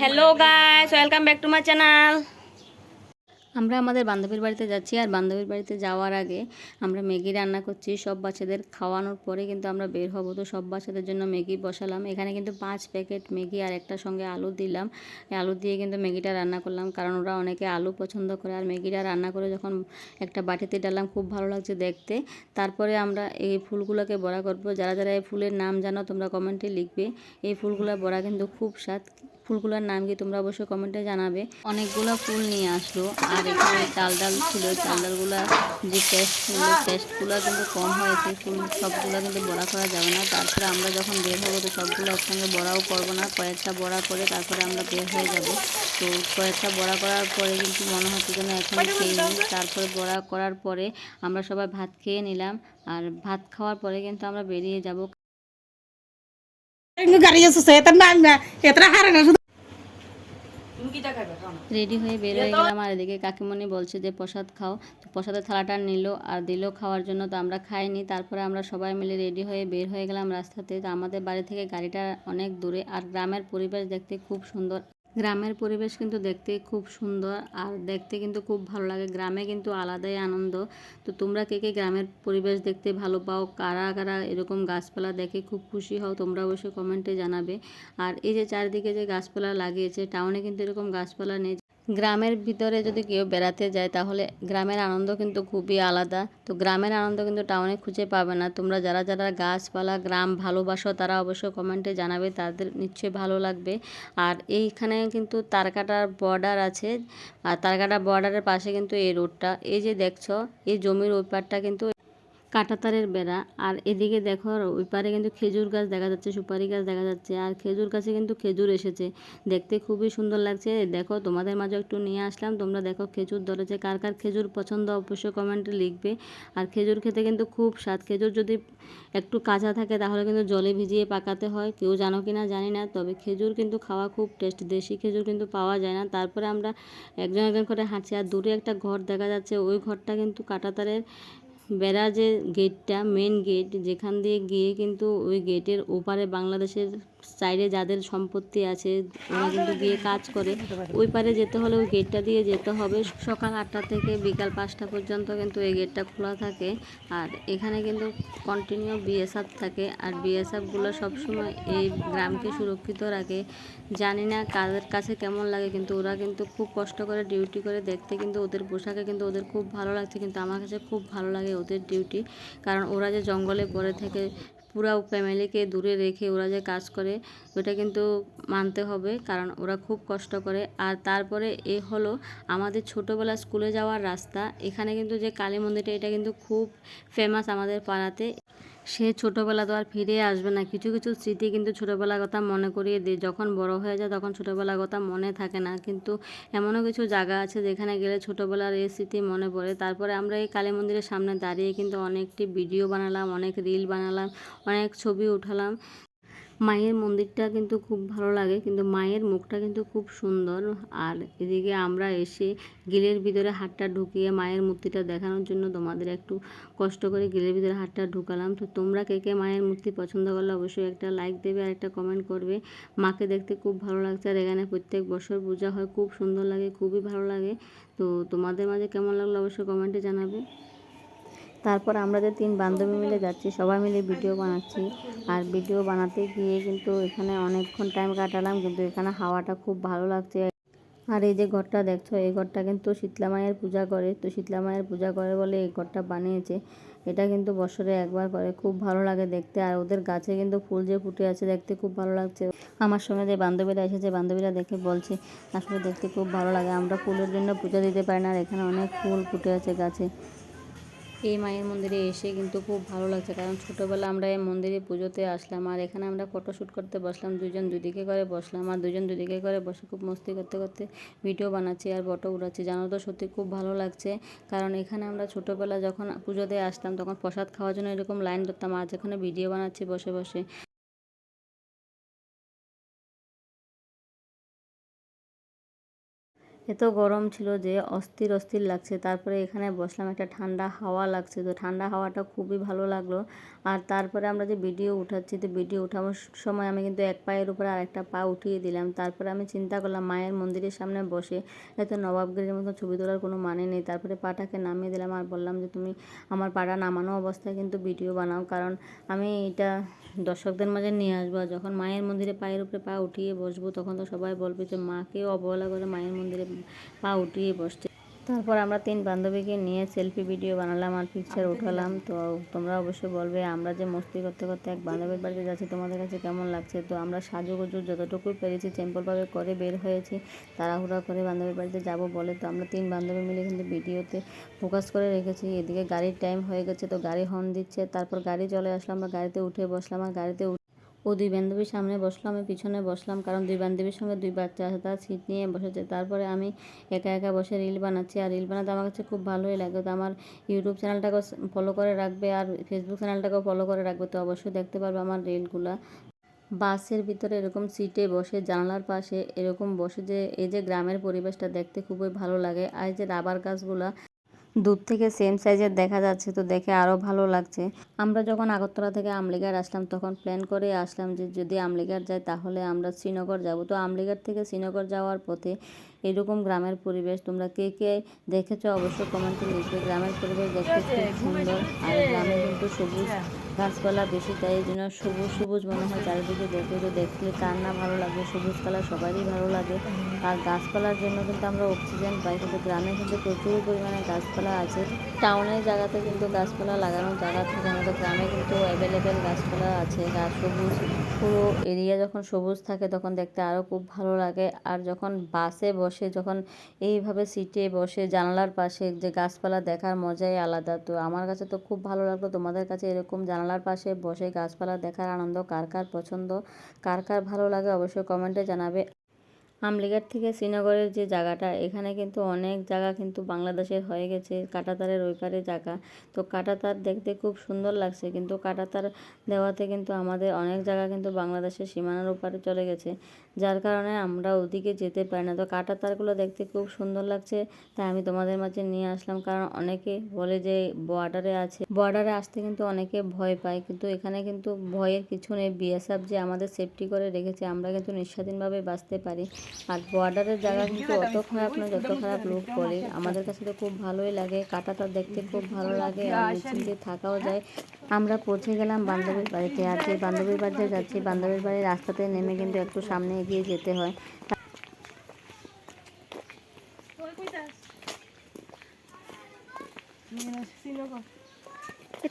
Hello guys welcome back to my channel আমরা আমাদের বান্ধবীর বাড়িতে যাচ্ছি আর বান্ধবীর বাড়িতে যাওয়ার আগে আমরা ম্যাগি রান্না করছি। সব বাচ্চাদের খাওয়ানোর পরে কিন্তু আমরা বের হব। তো সব বাচ্চাদের জন্য ম্যাগি বসালাম। এখানে কিন্তু পাঁচ প্যাকেট ম্যাগি আর একটা সঙ্গে আলু দিলাম। আলু দিয়ে কিন্তু ম্যাগিটা রান্না করলাম। কারণ ওরা অনেকে আলু পছন্দ করে। আর ম্যাগিটা রান্না করে যখন একটা বাটিতে ডাললাম, খুব ভালো লাগছে দেখতে। তারপরে আমরা এই ফুলগুলোকে বড়া করব। যারা যারা এই ফুলের নাম জানো, তোমরা কমেন্টে লিখবে। এই ফুলগুলোর বড়া কিন্তু খুব স্বাদ। ফুলগুলোর নাম কি তোমরা অবশ্যই কমেন্টে জানাবে। অনেকগুলো ফুল নিয়ে আসলো, আর এখানে চাল ডাল ছিল, চাল ডালগুলো যে ছিল টেস্টগুলো কিন্তু কম হয়েছে ফুল সবগুলো কিন্তু বড়া করা যাবে না। তারপরে আমরা যখন বের হব, তো সবগুলো একসঙ্গে বড়াও করব না। কয়েকটা বড়া করে তারপরে আমরা বের হয়ে যাব। তো কয়েকটা বড়া করার পরে কিন্তু মনে হচ্ছে যেন এখন খেয়ে নিই। তারপরে বড়া করার পরে আমরা সবাই ভাত খেয়ে নিলাম। আর ভাত খাওয়ার পরে কিন্তু আমরা বেরিয়ে যাব। রেডি হয়ে বের হয়ে গেলাম আর এদিকে কাকিমণি বলছে যে প্রসাদ খাও। প্রসাদের থালাটা নিল আর দিল খাওয়ার জন্য তো আমরা খাইনি। তারপরে আমরা সবাই মিলে রেডি হয়ে বের হয়ে গেলাম রাস্তাতে। তো আমাদের বাড়ি থেকে গাড়িটা অনেক দূরে আর গ্রামের পরিবেশ দেখতে খুব সুন্দর। গ্রামের পরিবেশ কিন্তু দেখতে খুব সুন্দর আর দেখতে কিন্তু খুব ভালো লাগে। গ্রামে কিন্তু আলাদাই আনন্দ। তো তোমরা কে কে গ্রামের পরিবেশ দেখতে ভালো পাও? কারা কারা এরকম গাছপালা দেখে খুব খুশি হও? তোমরা অবশ্যই কমেন্টে জানাবে। আর এই যে চারিদিকে যে গাছপালা লাগিয়েছে টাউনে কিন্তু এরকম গাছপালা নেই গ্রামের ভিতরে যদি কেউ বেড়াতে যায়, তাহলে গ্রামের আনন্দ কিন্তু খুবই আলাদা। তো গ্রামের আনন্দ কিন্তু টাউনে খুঁজে পাবে না। তোমরা যারা যারা গাছপালা, গ্রাম ভালোবাসো, তারা অবশ্যই কমেন্টে জানাবে, তাদের নিশ্চয়ই ভালো লাগবে। আর এইখানে কিন্তু তারকাটার বর্ডার আছে। আর তারকাটার বর্ডারের পাশে কিন্তু এই রোডটা এই যে দেখছ, এই জমির ওই পারটা কিন্তু কাঁটাতারের বেড়া। আর এদিকে দেখো ওই পারে কিন্তু খেজুর গাছ দেখা যাচ্ছে, সুপারি গাছ দেখা যাচ্ছে, আর খেজুর গাছে কিন্তু খেজুর এসেছে। দেখতে খুবই সুন্দর লাগছে। দেখো, তোমাদের মাঝে একটু নিয়ে আসলাম। তোমরা দেখো খেজুর ধরেছে, কার কার খেজুর পছন্দ অবশ্যই কমেন্টে লিখবে। আর খেজুর খেতে কিন্তু খুব স্বাদ। খেজুর যদি একটু কাঁচা থাকে, তাহলে কিন্তু জলে ভিজিয়ে পাকাতে হয়। কেউ জানো কি না জানি না, তবে খেজুর কিন্তু খাওয়া খুব টেস্ট দেশি খেজুর কিন্তু পাওয়া যায় না। তারপরে আমরা একজন একজন করে হাঁটছি, আর দূরে একটা ঘর দেখা যাচ্ছে। ওই ঘরটা কিন্তু কাঁটাতারের যে গেটটা মেন গেট যেখান দিয়ে গিয়ে কিন্তু ওই গেটের ওপারে বাংলাদেশের সাইডে যাদের সম্পত্তি আছে, ওরা কিন্তু গিয়ে কাজ করে। ওই পারে যেতে হলে ওই গেটটা দিয়ে যেতে হবে। সকাল আটটা থেকে বিকাল পাঁচটা পর্যন্ত কিন্তু এই গেটটা খোলা থাকে। আর এখানে কিন্তু কন্টিনিউ বিএসএফ থাকে। আর বিএসএফগুলো সবসময় এই গ্রামকে সুরক্ষিত রাখে। জানি না কাদের কাছে কেমন লাগে, কিন্তু ওরা কিন্তু খুব কষ্ট করে ডিউটি করে দেখতে কিন্তু ওদের পোশাকে কিন্তু ওদের খুব ভালো লাগছে। কিন্তু আমার কাছে খুব ভালো লাগে ওদের ডিউটি কারণ ওরা যে জঙ্গলে পড়ে থেকে পুরা ফ্যামিলিকে দূরে রেখে ওরা যে কাজ করে, ওটা কিন্তু মানতে হবে, কারণ ওরা খুব কষ্ট করে। আর তারপরে এ হলো আমাদের ছোটোবেলা স্কুলে যাওয়ার রাস্তা। এখানে কিন্তু যে কালী মন্দিরটা, এটা কিন্তু খুব ফেমাস আমাদের পাড়াতে। সে ছোটোবেলা তো আর ফিরে আসবে না। কিছু কিছু স্মৃতি কিন্তু ছোটোবেলার কথা মনে করিয়ে দিই যখন বড় হয়ে যায় তখন ছোটোবেলার কথা মনে থাকে না। কিন্তু এমনও কিছু জায়গা আছে যেখানে গেলে ছোটোবেলার এই স্মৃতি মনে পড়ে। তারপরে আমরা এই কালী মন্দিরের সামনে দাঁড়িয়ে কিন্তু অনেকটি ভিডিও বানালাম, অনেক রিল বানালাম, অনেক ছবি উঠালাম। মায়ের মন্দিরটা কিন্তু খুব ভালো লাগে, কিন্তু মায়ের মুখটা কিন্তু খুব সুন্দর। আর এদিকে আমরা এসে গিলের ভিতরে হাতটা ঢুকিয়ে মায়ের মূর্তিটা দেখানোর জন্য তোমাদের একটু কষ্ট করে গিলের ভিতরে হাতটা ঢুকালাম। তো তোমরা কে কে মায়ের মূর্তি পছন্দ করলে অবশ্যই একটা লাইক দেবে আর একটা কমেন্ট করবে। মাকে দেখতে খুব ভালো লাগছে আর এখানে প্রত্যেক বছর পূজা হয়, খুব সুন্দর লাগে, খুবই ভালো লাগে। তো তোমাদের মাঝে কেমন লাগল অবশ্যই কমেন্টে জানাবে। তারপর আমরা যে তিন বান্ধবী মিলে যাচ্ছি, সবাই মিলে ভিডিও বানাচ্ছি। আর ভিডিও বানাতে গিয়ে কিন্তু এখানে অনেকক্ষণ টাইম কাটালাম, কিন্তু এখানে হাওয়াটা খুব ভালো লাগছে। আর এই যে ঘরটা দেখছ, এই ঘরটা কিন্তু শীতলা মায়ের পূজা করে। তো শীতলা মায়ের পূজা করে বলে এই ঘরটা বানিয়েছে। এটা কিন্তু বছরে একবার করে, খুব ভালো লাগে দেখতে। আর ওদের গাছে কিন্তু ফুল যে ফুটে আছে দেখতে খুব ভালো লাগছে। আমার সঙ্গে যে বান্ধবীরা এসেছে, বান্ধবীরা দেখে বলছে, আসলে দেখতে খুব ভালো লাগে। আমরা ফুলের জন্য পূজা দিতে পারি না, আর এখানে অনেক ফুল ফুটে আছে গাছে। এই মায়ের মন্দিরে এসে কিন্তু খুব ভালো লাগছে। কারণ ছোটোবেলা আমরা এই মন্দিরে পুজোতে আসলাম আর এখানে আমরা ফটোশ্যুট করতে বসলাম, দুজন দুদিকে করে বসলাম আর দুজন দুদিকে করে বসে খুব মস্তি করতে করতে ভিডিও বানাচ্ছি আর ফটো উড়াচ্ছি। জানো তো সত্যি খুব ভালো লাগছে। কারণ এখানে আমরা ছোটোবেলা যখন পুজোতে আসতাম তখন প্রসাদ খাওয়ার জন্য এরকম লাইন ধরতাম আর যেখানে ভিডিও বানাচ্ছি বসে বসে। এত গরম ছিল যে অস্থির অস্থির লাগছে। তারপরে এখানে বসলাম, একটা ঠান্ডা হাওয়া লাগছে। তো ঠান্ডা হাওয়াটা খুবই ভালো লাগল। আর তারপরে আমরা যে ভিডিও উঠাচ্ছি, তো ভিডিও উঠানোর সময় আমি কিন্তু এক পায়ের উপরে আরেকটা পা উঠিয়ে দিলাম। তারপরে আমি চিন্তা করলাম, মায়ের মন্দিরের সামনে বসে এত নবাবগিরির মতো ছবি তোলার কোনো মানে নেই। তারপরে পাটাকে নামিয়ে দিলাম আর বললাম যে, তুমি আমার পাটা নামানো অবস্থায় কিন্তু ভিডিও বানাও। কারণ আমি এটা দর্শকদের মাঝে নিয়ে আসব। যখন মায়ের মন্দিরে পায়ের উপরে পা উঠিয়ে বসবো, তখন তো সবাই বলবে যে, মাকে অবহেলা করে মায়ের মন্দিরে পা উঠিয়ে বসছে। তারপর আমরা তিন বান্ধবীকে নিয়ে সেলফি ভিডিও বানালাম আর পিকচার উঠালাম। তো তোমরা অবশ্যই বলবে আমরা যে মস্তি করতে করতে এক বান্ধবীর বাড়িতে যাচ্ছি তোমাদের কাছে কেমন লাগছে? তো আমরা সাজুগুজু যতটুকু পেরেছি সিম্পলভাবে করে বের হয়েছি তাড়াহুড়া করে বান্ধবীর বাড়িতে যাব বলে। তো আমরা তিন বান্ধবী মিলে কিন্তু ভিডিওতে ফোকাস করে রেখেছি। এদিকে গাড়ির টাইম হয়ে গেছে তো গাড়ি হর্ন দিচ্ছে তারপর গাড়ি চলে আসলাম আমরা গাড়িতে উঠে বসলাম। আর গাড়িতে ও দুই বান্ধবীর সামনে বসলাম, আমি পিছনে বসলাম, কারণ দুই বান্ধবীর সঙ্গে দুই বাচ্চা আছে, তারা সিট নিয়ে বসেছে। তারপরে আমি একা একা বসে রিল বানাচ্ছি, আর রিল বানাতে আমার কাছে খুব ভালোই লাগে। তো আমার ইউটিউব চ্যানেলটাকেও ফলো করে রাখবে, আর ফেসবুক চ্যানেলটাকেও ফলো করে রাখবে। তো অবশ্যই দেখতে পারবে আমার রিলগুলা। বাসের ভিতরে এরকম সিটে বসে, জানলার পাশে এরকম বসে যে, এই যে গ্রামের পরিবেশটা দেখতে খুবই ভালো লাগে। আর যে রাবার গাছগুলা দূর থেকে সেম সাইজের দেখা যাচ্ছে, তো দেখে আরও ভালো লাগছে। আমরা যখন আগরতলা থেকে আমলিগার আসলাম, তখন প্ল্যান করে আসলাম যে যদি আমলিগার যাই, তাহলে আমরা শ্রীনগর যাব। তো আমলিগার থেকে শ্রীনগর যাওয়ার পথে এরকম গ্রামের পরিবেশ। তোমরা কে কে দেখেছ অবশ্যই কমেন্টে লিখবে। গ্রামের পরিবেশ দেখতে খুব সুন্দর আর গ্রামে কিন্তু সবুজ গাছপালা বেশি তাই এই জন্য সবুজ সবুজ মনে হয় চারিদিকে দেখে তো দেখলে কার না ভালো লাগে। সবুজ কালার সবারই ভালো লাগে। আর গাছপালার জন্য কিন্তু আমরা অক্সিজেন পাই কিন্তু গ্রামে কিন্তু প্রচুর পরিমাণে গাছপালা আছে। টাউনের জায়গাতে কিন্তু গাছপালা লাগানোর জায়গা থাকে। তো গ্রামে কিন্তু অ্যাভেলেবেল গাছপালা আছে। গাছ সবুজ, পুরো এরিয়া যখন সবুজ থাকে তখন দেখতে আরও খুব ভালো লাগে। আর যখন বাসে বসে, যখন এইভাবে সিটে বসে, জানালার পাশে যে গাছপালা দেখার মজাই আলাদা। তো আমার কাছে তো খুব ভালো লাগল তোমাদের কাছে এরকম জানালার পাশে বসে গাছপালা দেখার আনন্দ কার কার পছন্দ, কার কার ভালো লাগে অবশ্যই কমেন্টে জানাবে। আমলিঘাট থেকে শ্রীনগরের যে জায়গাটা, এখানে কিন্তু অনেক জায়গা কিন্তু বাংলাদেশের হয়ে গেছে। কাটাতারের ওইপারে জায়গা। তো কাটাতার দেখতে খুব সুন্দর লাগছে, কিন্তু কাটাতার দেওয়াতে কিন্তু আমাদের অনেক জায়গা কিন্তু বাংলাদেশের সীমানার ওপারে চলে গেছে। যার কারণে আমরা ওদিকে যেতে পারি না। তো কাটাতারগুলো দেখতে খুব সুন্দর লাগছে, তাই আমি তোমাদের মাঝে নিয়ে আসলাম। কারণ অনেকে বলে যে বর্ডারে আছে বর্ডারে আসতে কিন্তু অনেকে ভয় পায়। কিন্তু এখানে কিন্তু ভয়ের কিছু নেই। বিএসএফ যে আমাদের সেফটি করে রেখেছে, আমরা কিন্তু নিঃস্বাধীনভাবে বাঁচতে পারি। আর বর্ডারের জায়গা কিন্তু অত খারাপ না যত খারাপ লোক বলে। আমাদের কাছে তো খুব ভালোই লাগে কাটাতার দেখতে খুব ভালো লাগে, আর থাকাও যায়। আমরা পৌঁছে গেলাম বান্ধবীর বাড়িতে। আর যে বান্ধবীর বাড়িতে যাচ্ছি, বান্ধবীর বাড়ির রাস্তাতে নেমে কিন্তু একটু সামনে এগিয়ে যেতে হয়।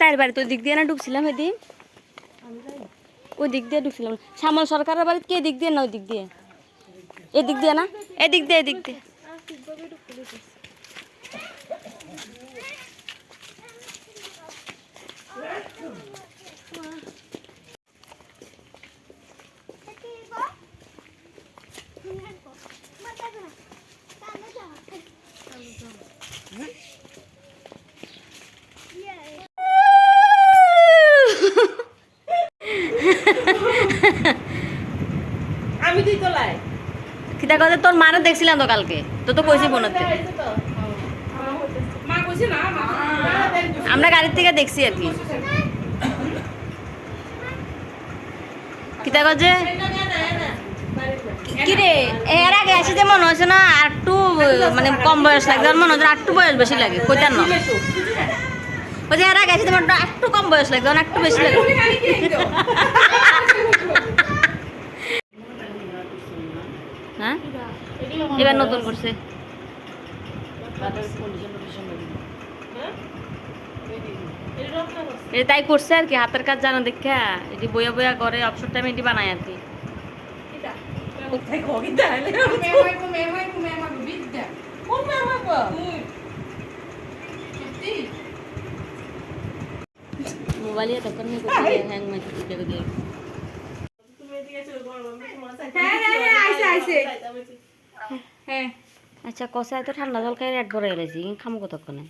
তার বাড়িতে ওই দিক দিয়ে না ঢুকছিলাম এদিন ওই দিক দিয়ে শ্যামল সরকারের বাড়িতে কে দিক দিয়ে না ওই দিক দিয়ে? এদিক দিয়ে না? এদিক দিয়ে এদিক দিয়ে আমি দুই তলায় কিতা কথা তোর মারে দেখছিলাম তো কালকে। তো তো কইছি বোনতে আমরা গাড়ির থেকে দেখছি আর কি। কিতা এর আগে আসি যে মনে না আর একটু মানে কম বয়স লাগছে মনে হচ্ছে আর একটু বয়স বেশি লাগে। কইতার না। ওই যে এর আগে আসি তোমার একটু কম বয়স লাগছে আর একটু বেশি লাগে হ্যাঁ এবার নতুন করছে। এটা তাই করছে আর কি হাতের কাজ জানা দেখা। এটি বইয়া বইয়া করে অবসর টাইমে এটি বানায় আর কি। মোবাইলে দোকান হয়ে হ্যাং দেখে হ্যাঁ হ্যাঁ হ্যাঁ আইছে আইছে হ্যাঁ। আচ্ছা কষা এত ঠান্ডা জল খাই রেড ভরে গেলেছি কিন্তু খামো কতক্ষণে?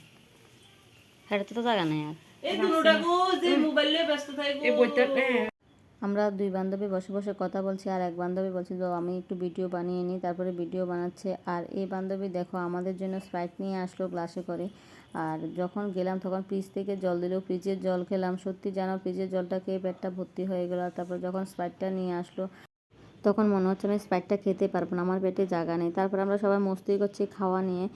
হেঁটে তো জায়গা নেই আর। আমরা দুই বান্ধবী বসে বসে কথা বলছি আর এক বান্ধবী বলছিল আমি একটু ভিডিও বানিয়ে নিই। তারপরে ভিডিও বানাচ্ছে। আর এই বান্ধবী দেখো আমাদের জন্য স্প্রাইট নিয়ে আসলো গ্লাসে করে। আর যখন গেলাম তখন ফ্রিজ থেকে জল দিল। ফ্রিজের জল খেলাম। সত্যি যেন ফ্রিজের জলটা খেয়ে পেটটা ভর্তি হয়ে গেল। তারপর যখন স্প্রাইটটা নিয়ে আসলো তখন মনে হচ্ছে আমি স্প্রাইটটা খেতে পারব না, আমার পেটে জায়গা নেই। তারপর আমরা সবাই মস্তি করছি খাওয়া নিয়ে।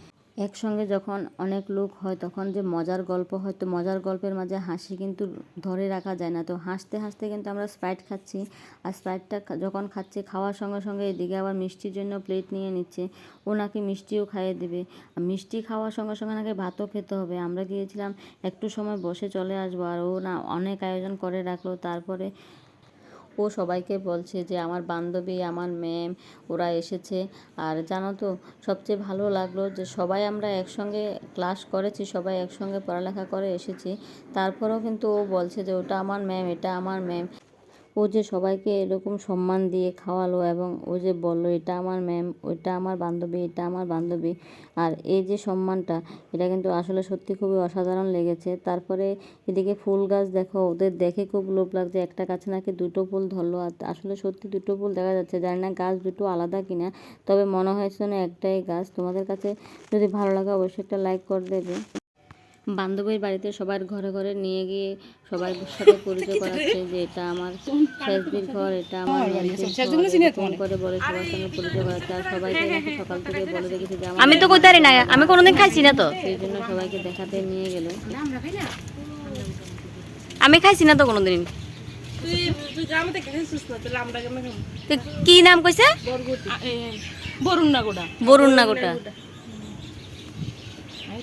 একসঙ্গে যখন অনেক লোক হয় তখন যে মজার গল্প হয়, তো মজার গল্পের মাঝে হাসি কিন্তু ধরে রাখা যায় না। তো হাসতে হাসতে কিন্তু আমরা স্প্রাইট খাচ্ছি। আর স্প্রাইটটা যখন খাচ্ছি, খাওয়ার সঙ্গে সঙ্গে এদিকে আবার মিষ্টির জন্য প্লেট নিয়ে নিচ্ছে। ও নাকি মিষ্টিও খাইয়ে দেবে। মিষ্টি খাওয়ার সঙ্গে সঙ্গে নাকি ভাতও খেতে হবে। আমরা গিয়েছিলাম, একটু সময় বসে চলে আসব। আর ও না অনেক আয়োজন করে রাখল। তারপরে ও সবাইকে বলছে যে, আমার বান্ধবী, আমার ম্যাম ওরা এসেছে। আর জানো তো, সবচেয়ে ভালো লাগল যে, সবাই আমরা একসঙ্গে ক্লাস করেছি, সবাই একসঙ্গে পড়ালেখা করে এসেছি। তারপরেও কিন্তু ও বলছে যে, ওটা আমার ম্যাম এটা আমার ম্যাম ও যে সবাইকে এরকম সম্মান দিয়ে খাওয়ালো এবং ও যে বলল, এটা আমার ম্যাম, ওইটা আমার বান্ধবী, এটা আমার বান্ধবী। আর এই যে সম্মানটা, এটা কিন্তু আসলে সত্যি খুবই অসাধারণ লেগেছে। তারপরে এদিকে ফুল গাছ, দেখো, ওদের দেখে খুব লোভ লাগছে। একটা গাছে নাকি দুটো ফুল ধরলো। আর আসলে সত্যি দুটো ফুল দেখা যাচ্ছে। জানি না গাছ দুটো আলাদা কিনা, তবে মনে হয়েছে না একটাই গাছ। তোমাদের কাছে যদি ভালো লাগে, অবশ্যই একটা লাইক করে দেবে। বান্ধবীর বাড়িতে সবার ঘরে ঘরে নিয়ে গিয়ে সবার সাথে পরিচয় করাচ্ছে যে এটা আমার শেষবির ঘর এটা আমার ঘর এরকম করে বলে সবার সঙ্গে পরিচয় করাচ্ছে আর সবাইকে সকাল থেকে বলে রেখেছে যে আমি তো কইতারি না আমি কোনোদিন খাইছি না তো। সেই জন্য সবাইকে দেখাতে নিয়ে গেল। আমি খাইছি না তো কোনোদিন। কি নাম কইছে? বরুণ না গোটা বরুণ না গোটা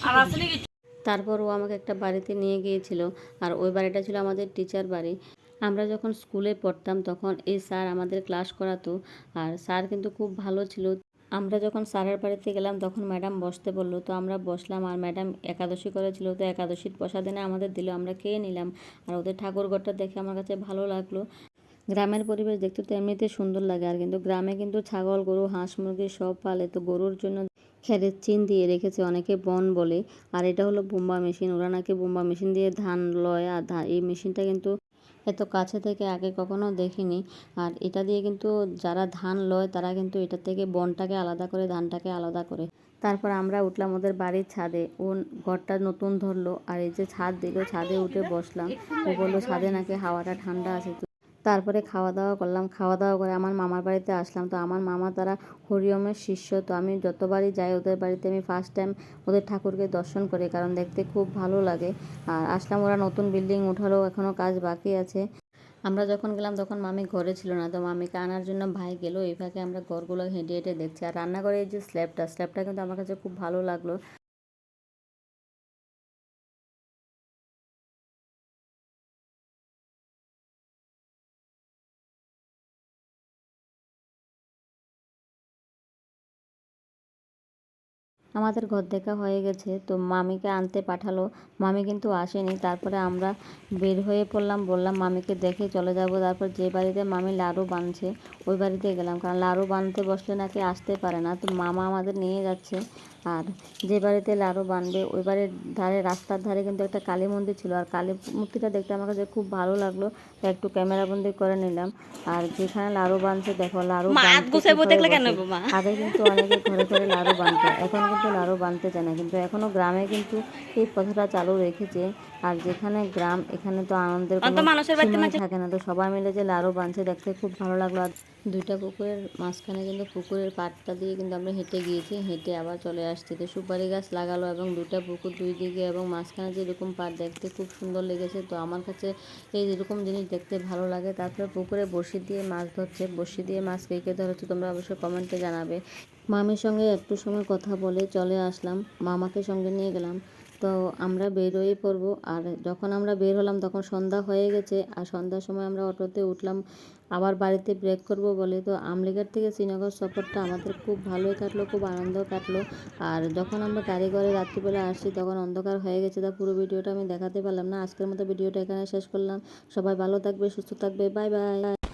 আর আসলে কি তারপর ও আমাকে একটা বাড়িতে নিয়ে গিয়েছিল আর ওই বাড়িটা ছিল আমাদের টিচার বাড়ি। আমরা যখন স্কুলে পড়তাম তখন এই স্যার আমাদের ক্লাস করাতো আর স্যার কিন্তু খুব ভালো ছিল। আমরা যখন স্যারের বাড়িতে গেলাম তখন ম্যাডাম বসতে বলল, তো আমরা বসলাম আর ম্যাডাম একাদশী করেছিল, তো একাদশীর প্রসাদ এনে আমাদের দিল, আমরা খেয়ে নিলাম। আর ওদের ঠাকুরঘরটা দেখে আমার কাছে ভালো লাগল। গ্রামের পরিবেশ দেখতে তো এমনিতে সুন্দর লাগে আর কিন্তু গ্রামে কিন্তু ছাগল, গরু, হাঁস, মুরগি সব পালে, তো গরুর জন্য খেরের চিন দিয়ে রেখেছে অনেকে বন বলে। আর এটা হলো বোম্বা মেশিন। ওরা নাকি বোম্বা মেশিন দিয়ে ধান লয়। আর এই মেশিনটা কিন্তু এত কাছে থেকে আগে কখনো দেখিনি। আর এটা দিয়ে কিন্তু যারা ধান লয়, তারা কিন্তু এটা থেকে বনটাকে আলাদা করে, ধানটাকে আলাদা করে। তারপর আমরা উঠলাম ওদের বাড়ির ছাদে। ও ঘরটা নতুন ধরলো। আর এই যে ছাদ দিল, ছাদে উঠে বসলাম। ও বলল, ছাদে নাকি হাওয়াটা ঠান্ডা আছে তারপরে খাওয়া দাওয়া করলাম। খাওয়া দাওয়া করে আমার মামার বাড়িতে আসলাম। তো আমার মামা তারা হরিয়মের শিষ্য। তো আমি যতবারই যাই ওদের বাড়িতে, আমি ফার্স্ট টাইম ওদের ঠাকুরকে দর্শন করি কারণ দেখতে খুব ভালো লাগে। আর আসলাম ওরা নতুন বিল্ডিং উঠালো এখনও কাজ বাকি আছে। আমরা যখন গেলাম তখন মামি ঘরে ছিল না। তো মামিকে আনার জন্য ভাই গেল। এই ফাঁকে আমরা ঘরগুলো হেঁটে হেঁটে দেখছি। আর রান্নাঘরে এই যে স্ল্যাবটা স্ল্যাবটা কিন্তু আমার কাছে খুব ভালো লাগল। আমাদের ঘর দেখা হয়ে গেছে। তো মামিকে আনতে পাঠালো। মামি কিন্তু আসেনি। তারপরে আমরা বের হয়ে পড়লাম। বললাম, মামিকে দেখে চলে যাব। তারপর যে বাড়িতে মামি লাড়ু বানছে, ওই বাড়িতে গেলাম। কারণ লাড়ু বানতে বসলে নাকি আসতে পারে না। তো মামা আমাদের নিয়ে যাচ্ছে। আর যে বাড়িতে লাড়ু বানবে, ওই বাড়ির ধারে, রাস্তার ধারে কিন্তু একটা কালী মন্দির ছিল। আর কালী মূর্তিটা দেখতে আমার কাছে খুব ভালো লাগল। একটু ক্যামেরা বন্দি করে নিলাম। আর যেখানে লাড়ু বানছে দেখো লাড়ু? আগে কিন্তু অনেকে ঘরে ঘরে লাড়ু বানতো এখন কিন্তু লাড়ু বানতে চায় না। কিন্তু এখনও গ্রামে কিন্তু এই কথাটা চালু রেখেছে আর যেখানে গ্রাম এখানে তো আনন্দের কোনো থাকে না। তো সবাই মিলে যে লাড়ু বানছে দেখতে খুব ভালো লাগল। আর দুইটা পুকুরের মাঝখানে কিন্তু পুকুরের পাটটা দিয়ে কিন্তু আমরা হেঁটে গিয়েছি। হেঁটে আবার চলে আসছি। তো সুপারি গাছ লাগালো এবং দুটা পুকুর দুই দিকে এবং মাঝখানে যেরকম পাট দেখতে খুব সুন্দর লেগেছে। তো আমার কাছে এই যেরকম জিনিস দেখতে ভালো লাগে তারপরে পুকুরে বড়শি দিয়ে মাছ ধরছে। বড়শি দিয়ে মাছ কে কে ধরেছে তোমরা অবশ্যই কমেন্টে জানাবে। মামির সঙ্গে একটু সময় কথা বলে চলে আসলাম। মামাকে সঙ্গে নিয়ে গেলাম। তো আমরা বেরোই পড়ব। আর যখন আমরা বের হলাম, তখন সন্ধ্যা হয়ে গেছে। আর সন্ধ্যার সময় আমরা অটোতে উঠলাম। আবার বাড়িতে ব্রেক করব বলে। তো আমলিঘাট থেকে শ্রীনগর সফরটা আমাদের খুব ভালোই কাটলো, খুব আনন্দ কাটলো। আর যখন আমরা গাড়ি রাত্রিবেলা আসছি, তখন অন্ধকার হয়ে গেছে। তা পুরো ভিডিওটা আমি দেখাতে পারলাম না। আজকের মতো ভিডিওটা এখানে শেষ করলাম। সবাই ভালো থাকবে, সুস্থ থাকবে। Bye bye.